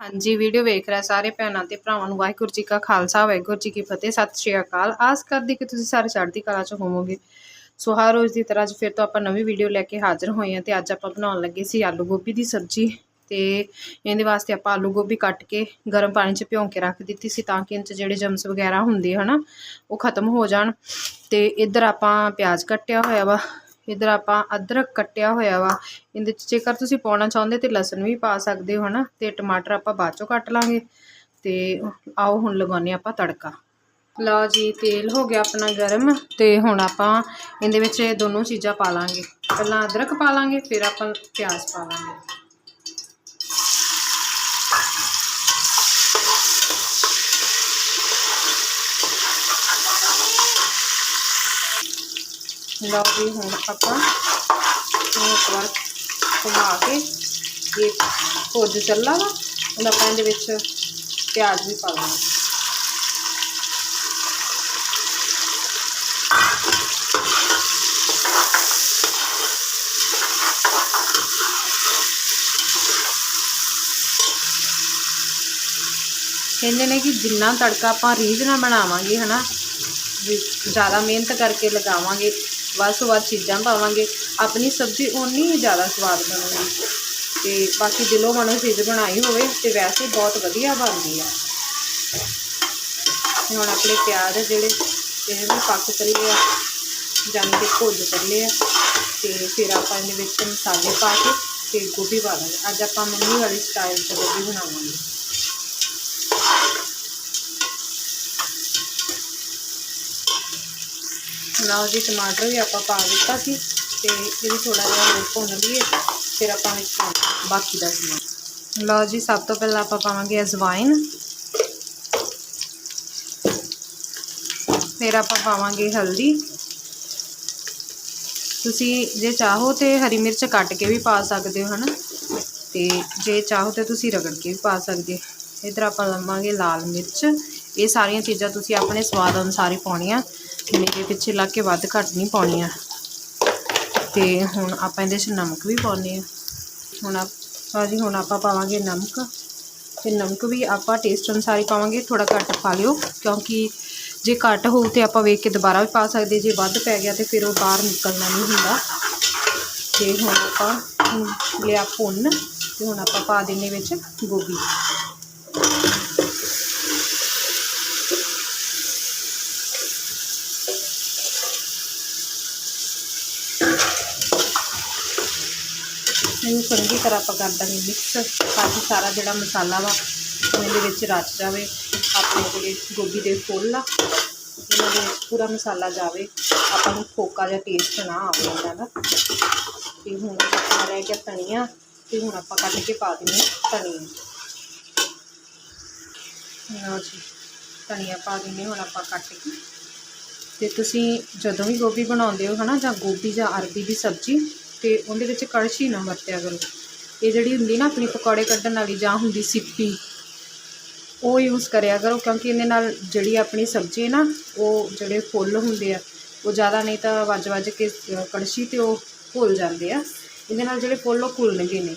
ਹਾਂਜੀ, ਵੀਡੀਓ ਵੇਖ ਰਿਹਾ ਸਾਰੇ ਭੈਣਾਂ ਤੇ ਭਰਾਵਾਂ ਨੂੰ ਵਾਹਿਗੁਰੂ ਜੀ ਕਾ ਖਾਲਸਾ, ਵਾਹਿਗੁਰੂ ਜੀ ਕੀ ਫਤਿਹ, ਸਤਿ ਸ਼੍ਰੀ ਅਕਾਲ। ਆਸ ਕਰਦੀ ਕਿ ਤੁਸੀਂ ਸਾਰੇ ਚੜ੍ਹਦੀ ਕਲਾ 'ਚ ਹੋਵੋਗੇ। ਸੋ ਹਰ ਰੋਜ਼ ਦੀ ਤਰ੍ਹਾਂ ਅੱਜ ਫਿਰ ਤੋਂ ਆਪਾਂ ਨਵੀਂ ਵੀਡੀਓ ਲੈ ਕੇ ਹਾਜ਼ਰ ਹੋਏ ਹਾਂ ਤੇ ਅੱਜ ਆਪਾਂ ਬਣਾਉਣ ਲੱਗੇ ਸੀ ਆਲੂ ਗੋਭੀ ਦੀ ਸਬਜ਼ੀ ਤੇ ਇਹਦੇ ਵਾਸਤੇ ਆਪਾਂ ਆਲੂ ਗੋਭੀ ਕੱਟ ਕੇ ਗਰਮ ਪਾਣੀ 'ਚ ਭਿਉਂ ਕੇ ਰੱਖ ਦਿੱਤੀ ਸੀ ਤਾਂ ਕਿ ਇਹਨਾਂ 'ਚ ਜਿਹੜੇ ਜਮਸ ਵਗੈਰਾ ਹੁੰਦੇ ਹਨਾ, ਉਹ ਖਤਮ ਹੋ ਜਾਣ। ਤੇ ਇੱਧਰ ਆਪਾਂ ਪਿਆਜ਼ ਕੱਟਿਆ ਹੋਇਆ ਵਾ। ਇੱਧਰ ਆਪਾਂ ਅਦਰਕ ਕੱਟਿਆ ਹੋਇਆ ਵਾ। ਇਹਦੇ 'ਚ ਜੇਕਰ ਤੁਸੀਂ ਪਾਉਣਾ ਚਾਹੁੰਦੇ ਤੇ ਲਸਣ ਵੀ ਪਾ ਸਕਦੇ ਹੋ ਨਾ ਤੇ ਟਮਾਟਰ ਆਪਾਂ ਬਾਅਦ ਚੋਂ ਕੱਟ ਲਾਂਗੇ। ਤੇ ਆਓ ਹੁਣ ਲਗਾਉਂਦੇ ਆਪਾਂ ਤੜਕਾ। ਲਓ ਜੀ, ਤੇਲ ਹੋ ਗਿਆ ਆਪਣਾ ਗਰਮ, ਤੇ ਹੁਣ ਆਪਾਂ ਇਹਦੇ ਵਿੱਚ ਇਹ ਦੋਨੋਂ ਚੀਜ਼ਾਂ ਪਾ ਲਾਂਗੇ। ਪਹਿਲਾਂ ਅਦਰਕ ਪਾ ਲਾਂਗੇ, ਫਿਰ ਆਪਾਂ ਪਿਆਜ਼ ਪਾ ਲਾਂਗੇ। ਲਓ ਜੀ, ਹੁਣ ਆਪਾਂ ਇਹਨੂੰ ਇੱਕ ਵਾਰ ਘੁਮਾ ਕੇ ਇਹ ਭੁੱਜ ਚੱਲਾ ਵਾ, ਹੁਣ ਆਪਾਂ ਇਹਦੇ ਵਿੱਚ ਪਿਆਜ਼ ਵੀ ਪਾ ਲਾਂਗੇ। ਕਹਿੰਦੇ ਨੇ ਕਿ ਜਿੰਨਾ ਤੜਕਾ ਆਪਾਂ ਰੀਝ ਨਾਲ ਬਣਾਵਾਂਗੇ, ਹਨਾ ਵੀ ਜ਼ਿਆਦਾ ਮਿਹਨਤ ਕਰਕੇ ਲਗਾਵਾਂਗੇ, ਵੱਧ ਤੋਂ ਵੱਧ ਚੀਜ਼ਾਂ ਪਾਵਾਂਗੇ, ਆਪਣੀ ਸਬਜ਼ੀ ਓਨੀ ਹੀ ਜ਼ਿਆਦਾ ਸਵਾਦ ਬਣੂਗੀ। ਤੇ ਬਾਕੀ ਦਿਲੋਂ ਮਨੋਂ ਚੀਜ਼ ਬਣਾਈ ਹੋਵੇ ਤੇ ਵੈਸੇ ਬਹੁਤ ਵਧੀਆ ਬਣਦੀ ਆ। ਹੁਣ ਆਪਣੇ ਪਿਆਜ਼ ਜਿਹੜੇ ਇਹ ਵੀ ਪੱਕ ਚੱਲੇ ਆ ਜਾਨੀ ਕਿ ਭੁੱਜ ਚੱਲੇ ਆ, ਤੇ ਫਿਰ ਆਪਾਂ ਇਹਦੇ ਵਿੱਚ ਮਸਾਲੇ ਪਾ ਕੇ ਤੇ ਗੋਭੀ ਪਾ ਦਾਂਗੇ। ਅੱਜ ਆਪਾਂ ਮੰਮੀ ਵਾਲੀ ਸਟਾਈਲ 'ਚ ਗੋਭੀ ਬਣਾਵਾਂਗੇ। ਲਓ ਜੀ ਟਮਾਟਰ ਵੀ ਆਪਾਂ ਪਾ ਦਿੱਤਾ ਸੀ, ਤੇ ਇਹ ਵੀ ਥੋੜਾ ਜਿਹਾ ਹੋਰ ਭੁੰਨ ਲਈਏ, ਫਿਰ ਆਪਾਂ ਵਿੱਚ ਬਾਕੀ ਦਾ ਸਮਾਨ। ਲਓ ਜੀ, ਸਭ ਤੋਂ ਪਹਿਲਾਂ ਆਪਾਂ ਪਾਵਾਂਗੇ ਅਜਵਾਇਨ। ਫਿਰ ਆਪਾਂ ਪਾਵਾਂਗੇ ਹਲਦੀ। ਤੁਸੀਂ ਜੇ ਚਾਹੋ ਤੇ ਹਰੀ ਮਿਰਚ ਕੱਟ ਕੇ ਵੀ ਪਾ ਸਕਦੇ ਹੋ, ਹਨਾ? ਤੇ ਜੇ ਚਾਹੋ ਤੇ ਤੁਸੀਂ ਰਗੜ ਕੇ ਵੀ ਪਾ ਸਕਦੇ ਹੋ। ਇਧਰ ਆਪਾਂ ਲਵਾਂਗੇ ਲਾਲ ਮਿਰਚ। ਇਹ ਸਾਰੀਆਂ ਚੀਜ਼ਾਂ ਤੁਸੀਂ ਆਪਣੇ ਸਵਾਦ ਅਨੁਸਾਰ ਹੀ ਪਾਉਣੀਆਂ। ਮੇਰੇ ਪਿੱਛੇ ਲੱਗ ਕੇ ਵੱਧ ਘੱਟ ਨਹੀਂ ਪਾਉਣੀਆਂ ਤੇ ਹੁਣ ਆਪਾਂ ਇਹਦੇ 'ਚ ਨਮਕ ਵੀ ਪਾਉਨੇ ਆ। ਹੁਣ ਆਪਾਂ ਜੀ, ਹੁਣ ਆਪਾਂ ਪਾਵਾਂਗੇ ਨਮਕ। ਤੇ ਨਮਕ ਵੀ ਆਪਾਂ ਟੇਸਟ ਅਨੁਸਾਰ ਹੀ ਪਾਵਾਂਗੇ ਥੋੜਾ ਘੱਟ ਪਾ ਲਿਓ। ਕਿਉਂਕਿ ਜੇ ਘੱਟ ਹੋਊ ਤੇ ਆਪਾਂ ਵੇਖ ਕੇ ਦੁਬਾਰਾ ਵੀ ਪਾ ਸਕਦੇ। ਜੇ ਵੱਧ ਪੈ ਗਿਆ ਤੇ ਫਿਰ ਉਹ ਬਾਹਰ ਨਿਕਲਣਾ ਨਹੀਂ ਹੁੰਦਾ। ਤੇ ਹੁਣ ਆਪਾਂ ਲਿਆ ਭੁੰਨ, ਤੇ ਹੁਣ ਆਪਾਂ ਪਾ ਦਿੰਨੇ ਵਿੱਚ ਗੋਭੀ। ਇਹਨੂੰ ਚੰਗੀ ਤਰ੍ਹਾਂ ਆਪਾਂ ਕਰ ਦਾਂਗੇ ਮਿਕਸ ਤਾਂ ਕਿ ਸਾਰਾ ਜਿਹੜਾ ਮਸਾਲਾ ਵਾ ਉਹ ਇਹਦੇ ਵਿੱਚ ਰਚ ਜਾਵੇ। ਆਪਣੇ ਜਿਹੜੇ ਗੋਭੀ ਦੇ ਫੁੱਲ ਆ, ਇਹਨਾਂ ਦੇ ਵਿੱਚ ਪੂਰਾ ਮਸਾਲਾ ਜਾਵੇ। ਆਪਾਂ ਨੂੰ ਫੋਕਾ ਜਾਂ ਟੇਸਟ ਨਾ ਆਵੇ ਇਹਨਾਂ ਦਾ। ਤੇ ਹੁਣ ਆਪਣਾ ਰਹਿ ਗਿਆ ਧਨੀਆ, ਤੇ ਹੁਣ ਆਪਾਂ ਕੱਢ ਕੇ ਪਾ ਦਿੰਦੇ ਧਨੀਆ। ਲਓ ਜੀ, ਧਨੀਆ ਪਾ ਦਿੰਦੇ ਹੁਣ ਆਪਾਂ ਕੱਟ ਕੇ। ਤੇ ਤੁਸੀਂ ਜਦੋਂ ਵੀ ਗੋਭੀ ਬਣਾਉਂਦੇ ਹੋ ਹਨਾ, ਜਾਂ ਗੋਭੀ ਜਾਂ ਅਰਬੀ ਦੀ ਸਬਜ਼ੀ ਤੇ ਉਹਦੇ ਵਿੱਚ ਕੜਛੀ ਨਾ ਵਰਤਿਆ ਕਰੋ। ਇਹ ਜਿਹੜੀ ਹੁੰਦੀ ਨਾ ਆਪਣੀ ਪਕੌੜੇ ਕੱਢਣ ਵਾਲੀ ਜਾਂ ਹੁੰਦੀ ਸਿੱਪੀ, ਉਹ ਯੂਜ਼ ਕਰਿਆ ਕਰੋ ਕਿਉਂਕਿ ਇਹਦੇ ਨਾਲ ਜਿਹੜੀ ਆਪਣੀ ਸਬਜ਼ੀ ਹੈ ਨਾ, ਉਹ ਜਿਹੜੇ ਫੁੱਲ ਹੁੰਦੇ ਆ, ਉਹ ਜ਼ਿਆਦਾ ਨਹੀਂ ਤਾਂ ਵੱਜ ਵੱਜ ਕੇ ਕੜਛੀ ਤੇ ਉਹ ਭੁੱਲ ਜਾਂਦੇ ਆ। ਇਹਦੇ ਨਾਲ ਜਿਹੜੇ ਫੁੱਲ ਉਹ ਭੁੱਲਣਗੇ ਨਹੀਂ।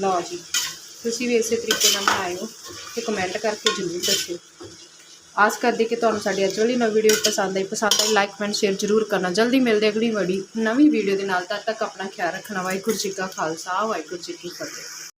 ਲਓ ਜੀ, ਤੁਸੀਂ ਵੀ ਇਸੇ ਤਰੀਕੇ ਨਾਲ ਬਣਾਇਓ ਤੇ ਕਮੈਂਟ ਕਰਕੇ ਜ਼ਰੂਰ ਦੱਸਿਓ। ਆਸ ਕਰਦੀ ਕਿ ਤੁਹਾਨੂੰ ਸਾਡੀ ਅੱਜ ਵਾਲੀ ਨਵੀਂ ਵੀਡੀਓ ਪਸੰਦ ਆਈ। ਪਸੰਦ ਆਈ ਲਾਈਕ ਕਮੈਂਟ ਸ਼ੇਅਰ ਜ਼ਰੂਰ ਕਰਨਾ। ਜਲਦੀ ਮਿਲਦੇ ਅਗਲੀ ਵੜੀ ਨਵੀਂ ਵੀਡੀਓ ਦੇ ਨਾਲ। ਤਦ ਤੱਕ ਆਪਣਾ ਖਿਆਲ ਰੱਖਣਾ। ਵਾਹਿਗੁਰੂ ਜੀ ਕਾ ਖਾਲਸਾ, ਵਾਹਿਗੁਰੂ ਜੀ ਕੀ ਫਤਿਹ।